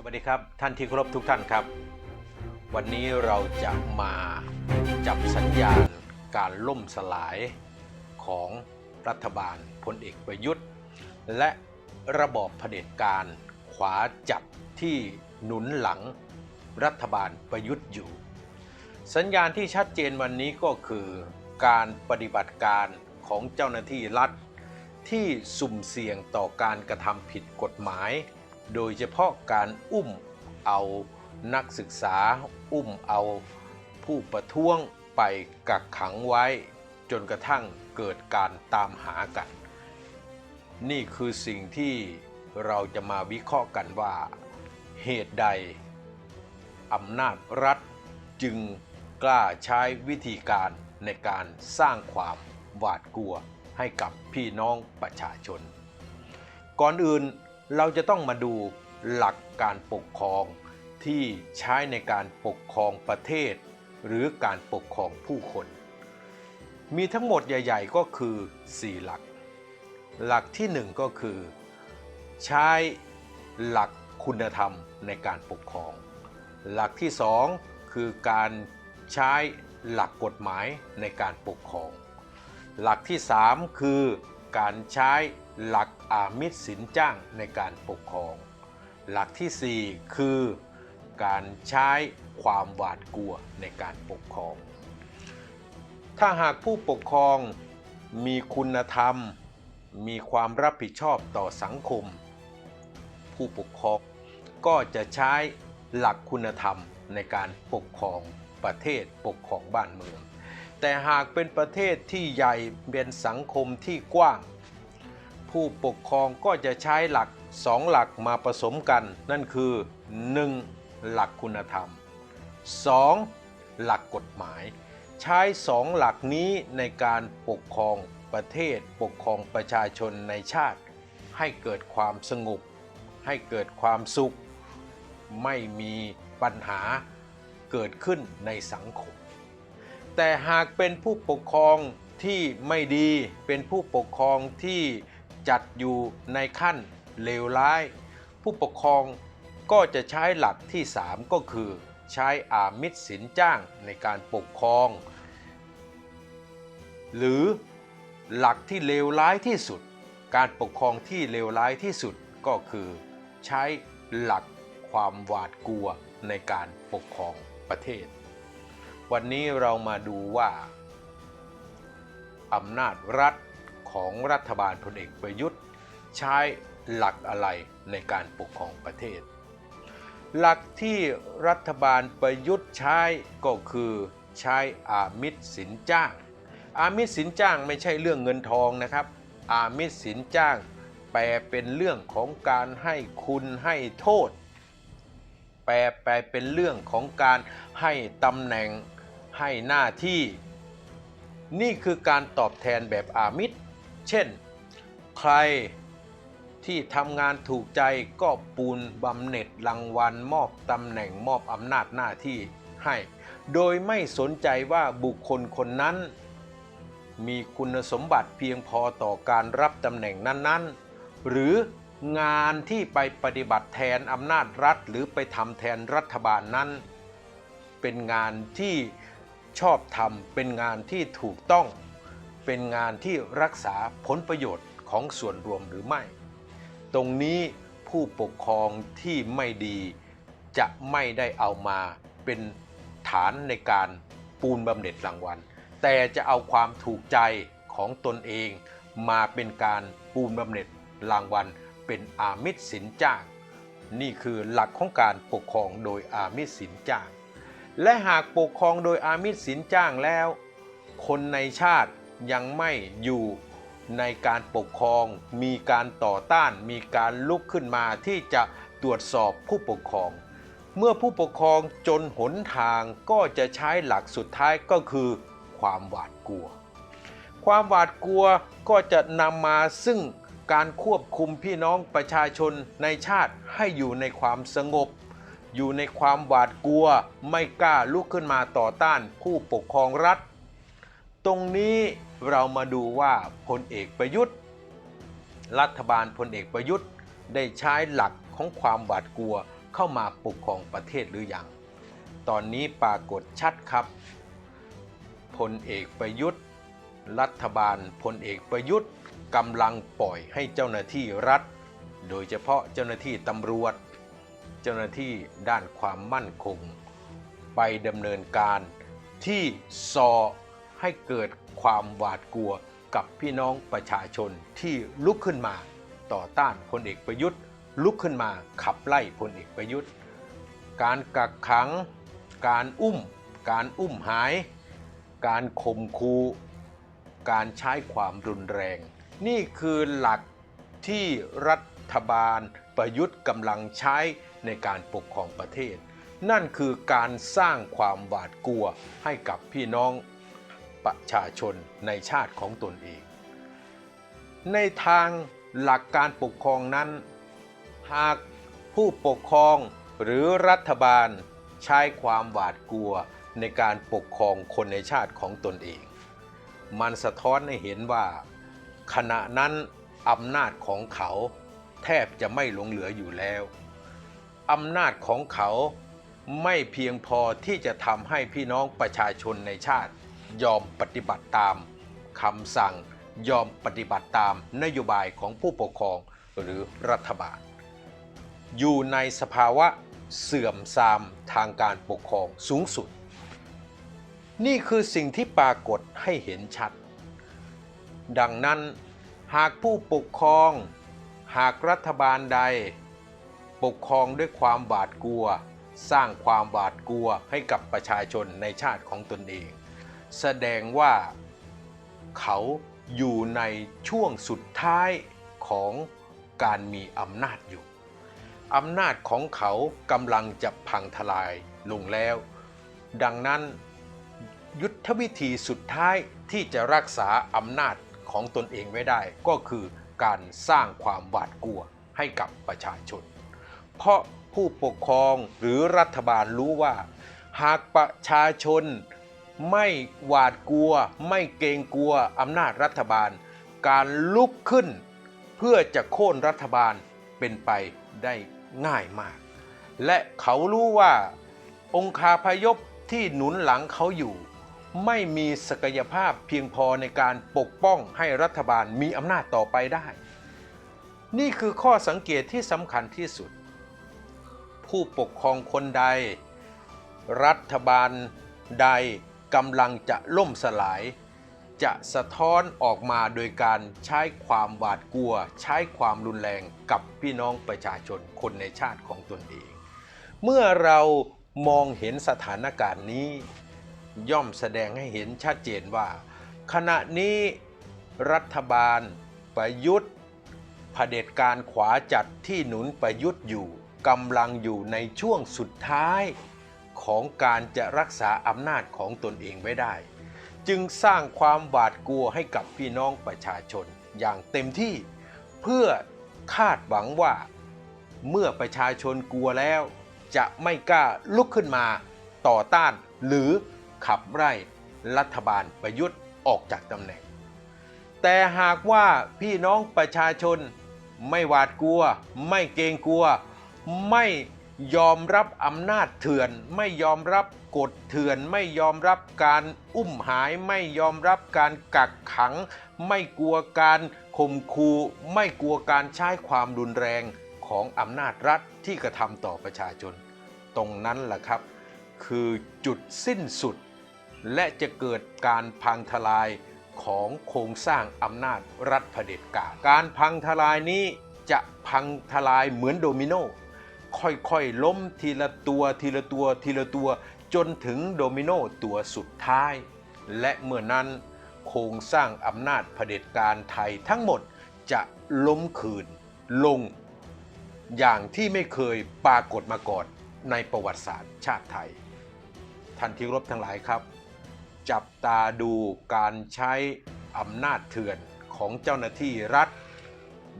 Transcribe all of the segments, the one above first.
สวัสดีครับ ท่านที่เคารพทุกท่านครับ วันนี้เราจะมาจับสัญญาณการล่มสลายของรัฐบาลพลเอกประยุทธ์ และระบอบเผด็จการขวาจัดที่หนุนหลังรัฐบาลประยุทธ์อยู่ สัญญาณที่ชัดเจนวันนี้ก็คือการปฏิบัติการของเจ้าหน้าที่รัฐที่สุ่มเสี่ยงต่อการกระทำผิดกฎหมาย โดยเฉพาะการอุ้มเอานักศึกษา อุ้มเอาผู้ประท้วงไปกักขังไว้ จนกระทั่งเกิดการตามหากัน นี่คือสิ่งที่เราจะมาวิเคราะห์กันว่า เหตุใดอำนาจรัฐจึงกล้าใช้วิธีการในการสร้างความหวาดกลัวให้กับพี่น้องประชาชน ก่อนอื่น เราจะต้องมาดูหลักการปกครองที่ใช้ในการปกครองประเทศ หรือการปกครองผู้คน มีทั้งหมดใหญ่ ๆ ก็คือ 4 หลัก หลักที่ 1 ก็คือ ใช้หลักคุณธรรมในการปกครอง หลักที่ 2 คือการใช้หลักกฎหมายในการปกครอง หลักที่ 3 คือการใช้ หลักอามิตสินจ้างในการปกครอง หลักทีสี่ 4 คือการใช้ความหวาดกลัวในการปกครอง ถ้าหากผู้ปกครองมีคุณธรรม มีความรับผิดชอบต่อสังคม ผู้ปกครองก็จะใช้หลักคุณธรรมในการปกครองประเทศปกครองบ้านเมือง แต่หากเป็นประเทศที่ใหญ่เป็นสังคมที่กว้าง ผู้ปกครองก็จะใช้หลักสองหลักมาผสมกัน นั่นคือ 1. หลักคุณธรรม 2. หลักกฎหมาย ใช้สองหลักนี้ในการปกครองประเทศปกครองประชาชนในชาติ ให้เกิดความสงบให้เกิดความสุข ไม่มีปัญหาเกิดขึ้นในสังคม แต่หากเป็นผู้ปกครองที่ไม่ดีเป็นผู้ปกครองที่ จัดอยู่ในขั้นเลวร้าย ผู้ปกครองก็จะใช้หลักที่ 3 ก็คือ ใช้อามิตสินจ้างในการปกครอง หรือหลักที่เลวร้ายที่สุด การปกครองที่เลวร้ายที่สุดก็คือ ใช้หลักความหวาดกลัวในการปกครองประเทศ วันนี้เรามาดูว่าอำนาจรัฐ ของรัฐบาลพลเอกประยุทธ์ ใช้หลักอะไรในการปกครองประเทศ หลักที่รัฐบาลประยุทธ์ใช้ก็คือใช้อามิตสินจ้าง อามิตสินจ้างไม่ใช่เรื่องเงินทองนะครับ อามิตสินจ้าง แปลเป็นเรื่องของการให้คุณให้โทษ แปลแปลเป็นเรื่องของการให้ตำแหน่งให้หน้าที่ นี่คือการตอบแทนแบบอามิตร เช่น ใครที่ทำงานถูกใจก็ปูนบำเหน็จรางวัลมอบตำแหน่งมอบอำนาจหน้าที่ให้ โดยไม่สนใจว่าบุคคลคนนั้น มีคุณสมบัติเพียงพอต่อการรับตำแหน่งนั้นๆ หรืองานที่ไปปฏิบัติแทนอำนาจรัฐ หรือไปทำแทนรัฐบาลนั้น เป็นงานที่ชอบทำเป็นงานที่ถูกต้อง เป็นงานที่รักษาผลประโยชน์ของส่วนรวมหรือไม่ ตรงนี้ผู้ปกครองที่ไม่ดีจะไม่ได้เอามาเป็นฐานในการปูนบำเหน็จรางวัล แต่จะเอาความถูกใจของตนเองมาเป็นการปูนบำเหน็จรางวัล เป็นอามิตสินจ้าง นี่คือหลักของการปกครองโดยอามิตสินจ้าง และหากปกครองโดยอามิตสินจ้างแล้ว คนในชาติ ยังไม่อยู่ในการปกครอง มีการต่อต้าน มีการลุกขึ้นมาที่จะตรวจสอบผู้ปกครอง เมื่อผู้ปกครองจนหนทางก็จะใช้หลักสุดท้ายก็คือความหวาดกลัว ความหวาดกลัวก็จะนำมาซึ่งการควบคุมพี่น้องประชาชนในชาติให้อยู่ในความสงบ อยู่ในความหวาดกลัว ไม่กล้าลุกขึ้นมาต่อต้านผู้ปกครองรัฐ ตรงนี้เรามาดูว่าพลเอกประยุทธ์ รัฐบาลพลเอกประยุทธ์ได้ใช้หลักของความหวาดกลัวเข้ามาปกครองประเทศหรือยัง ตอนนี้ปรากฏชัดครับพลเอกประยุทธ์ รัฐบาลพลเอกประยุทธ์กำลังปล่อยให้เจ้าหน้าที่รัฐ โดยเฉพาะเจ้าหน้าที่ตำรวจ เจ้าหน้าที่ด้านความมั่นคง ไปดำเนินการที่ซอ ให้เกิดความหวาดกลัวกับพี่น้องประชาชนที่ลุกขึ้นมา ต่อต้านพลเอกประยุทธ์ ลุกขึ้นมาขับไล่พลเอกประยุทธ์ การกักขัง การอุ้ม การอุ้มหาย การข่มคูการใช้ความรุนแรง นี่คือหลักที่รัฐบาลประยุทธ์กำลังใช้ในการปกครองประเทศ นั่นคือการสร้างความหวาดกลัวให้กับพี่น้อง ประชาชนในชาติของตนเอง ในทางหลักการปกครองนั้น หากผู้ปกครองหรือรัฐบาลใช้ความหวาดกลัวในการปกครองคนในชาติของตนเอง มันสะท้อนให้เห็นว่า ขณะนั้นอำนาจของเขาแทบจะไม่หลงเหลืออยู่แล้วอำนาจของเขาไม่เพียงพอที่จะทำให้พี่น้องประชาชนในชาติ ยอมปฏิบัติตามคำสั่ง ยอมปฏิบัติตามนโยบายของผู้ปกครองหรือรัฐบาล อยู่ในสภาวะเสื่อมทรามทางการปกครองสูงสุด นี่คือสิ่งที่ปรากฏให้เห็นชัด ดังนั้นหากผู้ปกครอง หากรัฐบาลใด ปกครองด้วยความหวาดกลัว สร้างความหวาดกลัวให้กับประชาชนในชาติของตนเอง แสดงว่าเขาอยู่ในช่วงสุดท้ายของการมีอำนาจอยู่อำนาจของเขากำลังจะพังทลายลงแล้ว ดังนั้นยุทธวิธีสุดท้ายที่จะรักษาอำนาจของตนเองไว้ได้ ก็คือการสร้างความหวาดกลัวให้กับประชาชน เพราะผู้ปกครองหรือรัฐบาลรู้ว่า หากประชาชน ไม่หวาดกลัว ไม่เกรงกลัวอำนาจรัฐบาล การลุกขึ้น เพื่อจะโค่นรัฐบาลเป็นไปได้ง่ายมาก และเขารู้ว่าองคาพยพที่หนุนหลังเขาอยู่ ไม่มีศักยภาพเพียงพอในการปกป้องให้รัฐบาลมีอำนาจต่อไปได้ นี่คือข้อสังเกตที่สำคัญที่สุด ผู้ปกครองคนใด รัฐบาลใด กำลังจะล่มสลาย จะสะท้อนออกมาโดยการใช้ความหวาดกลัว ใช้ความรุนแรงกับพี่น้องประชาชนคนในชาติของตนเอง เมื่อเรามองเห็นสถานการณ์นี้ ย่อมแสดงให้เห็นชัดเจนว่า ขณะนี้รัฐบาล ประยุทธ์เผด็จการขวาจัดที่หนุนประยุทธ์อยู่กำลังอยู่ในช่วงสุดท้าย ของการจะรักษาอำนาจของตนเองไว้ได้ จึงสร้างความหวาดกลัวให้กับพี่น้องประชาชนอย่างเต็มที่ เพื่อคาดหวังว่า เมื่อประชาชนกลัวแล้ว จะไม่กล้าลุกขึ้นมาต่อต้านหรือขับไล่รัฐบาลประยุทธ์ออกจากตำแหน่ง แต่หากว่าพี่น้องประชาชนไม่หวาดกลัว ไม่เกรงกลัว ไม่ ยอมรับอำนาจเถื่อน ไม่ยอมรับกฎเถื่อน ไม่ยอมรับการอุ้มหาย ไม่ยอมรับการกักขัง ไม่กลัวการข่มขู่ไม่กลัวการใช้ความรุนแรงของอำนาจรัฐที่กระทำต่อประชาชน ตรงนั้นแหละครับ คือจุดสิ้นสุด และจะเกิดการพังทลายของโครงสร้างอำนาจรัฐเผด็จการ การพังทลายนี้จะพังทลายเหมือนโดมิโน ค่อยๆล้มทีละตัวทีละตัวทีละตัว จนถึงโดมิโนตัวสุดท้าย และเมื่อนั้นโครงสร้างอำนาจเผด็จการไทยทั้งหมดจะล้มคืนลง อย่างที่ไม่เคยปรากฏมาก่อนในประวัติศาสตร์ชาติไทย ท่านที่รบทั้งหลายครับ จับตาดูการใช้อำนาจเถื่อนของเจ้าหน้าที่รัฐ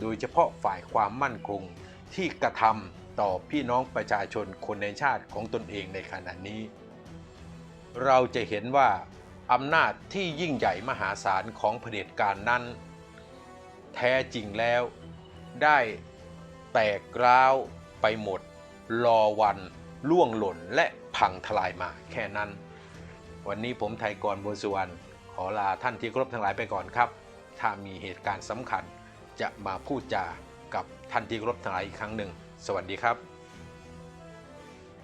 โดยเฉพาะฝ่ายความมั่นคงที่กระทำ ต่อพี่น้องประชาชนคนในชาติของตนเองในขณะนี้ เราจะเห็นว่าอำนาจที่ยิ่งใหญ่มหาศาลของเผด็จการนั้น แท้จริงแล้วได้แตกร้าวไปหมด รอวันล่วงหล่นและพังทลายมาแค่นั้น วันนี้ผมไทยกรบัวสุวรรณขอลาท่านที่ครพทั้งหลายไปก่อนครับ ถ้ามีเหตุการณ์สำคัญจะมาพูดจากับท่านที่ครพทั้งหลายอีกครั้งหนึ่ง สวัสดีครับ